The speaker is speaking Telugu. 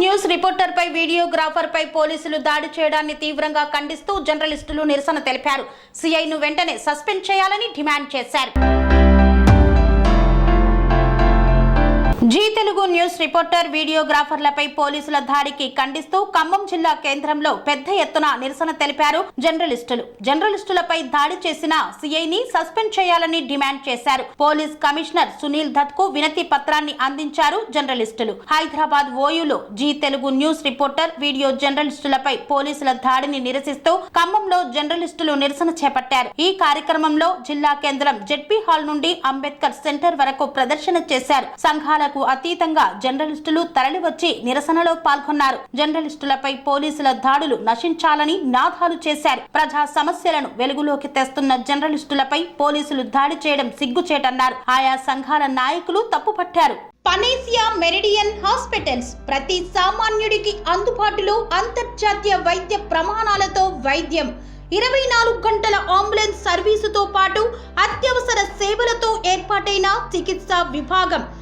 న్యూస్ రిపోర్టర్ పై వీడియోగ్రాఫర్ పై పోలీసులు దాడి చేయడాన్ని తీవ్రంగా ఖండిస్తూ జర్నలిస్టులు నిరసన తెలిపారు. సిఐను వెంటనే సస్పెండ్ చేయాలని డిమాండ్ చేశారు. తెలుగు న్యూస్ రిపోర్టర్ వీడియోగ్రాఫర్లపై పోలీసుల దాడికి ఖండిస్తూ ఖమ్మం జిల్లా కేంద్రంలో పెద్ద ఎత్తున నిరసన తెలిపారు జర్నలిస్టులు. జర్నలిస్టులపై దాడి చేసిన సిఐని సస్పెండ్ చేయాలని డిమాండ్ చేశారు. పోలీస్ కమిషనర్ సునీల్ దత్కు వినతి పత్రాన్ని అందించారు జర్నలిస్టులు. Hyderabad ఓయూలో Zee Telugu news reporter video జర్నలిస్టులపై పోలీసుల దాడిని నిరసిస్తూ ఖమ్మంలో జర్నలిస్టులు నిరసన చేపట్టారు. ఈ కార్యక్రమంలో జిల్లా కేంద్రం జెడ్పీ హాల్ నుండి అంబేద్కర్ సెంటర్ వరకు ప్రదర్శన చేశారు. సంఘాలకు అతీతంగా జర్నలిస్టులు తరలివచ్చి నిరసనలో పాల్గొన్నారు. జర్నలిస్టులపై పోలీసుల దాడులు నశించాలని నాదాలు చేశారు. ప్రజా సమస్యలను వెలుగులోకి తెస్తున్న జర్నలిస్టులపై పోలీసులు దాడి చేయడం సిగ్గుచేటన్నారు. ఆయా సంఘాల నాయకులు తప్పుపట్టారు. పనేసియా మెరిడియన్ హాస్పిటల్స్ ప్రతి సామాన్యుడికి అందుబాటులో అంతర్జాతీయ వైద్య ప్రమాణాలతో వైద్యం. ఇరవై నాలుగు గంటల అంబులెన్స్ సర్వీసుతో పాటు అత్యవసర సేవలతో ఏర్పాటైన చికిత్సా విభాగం.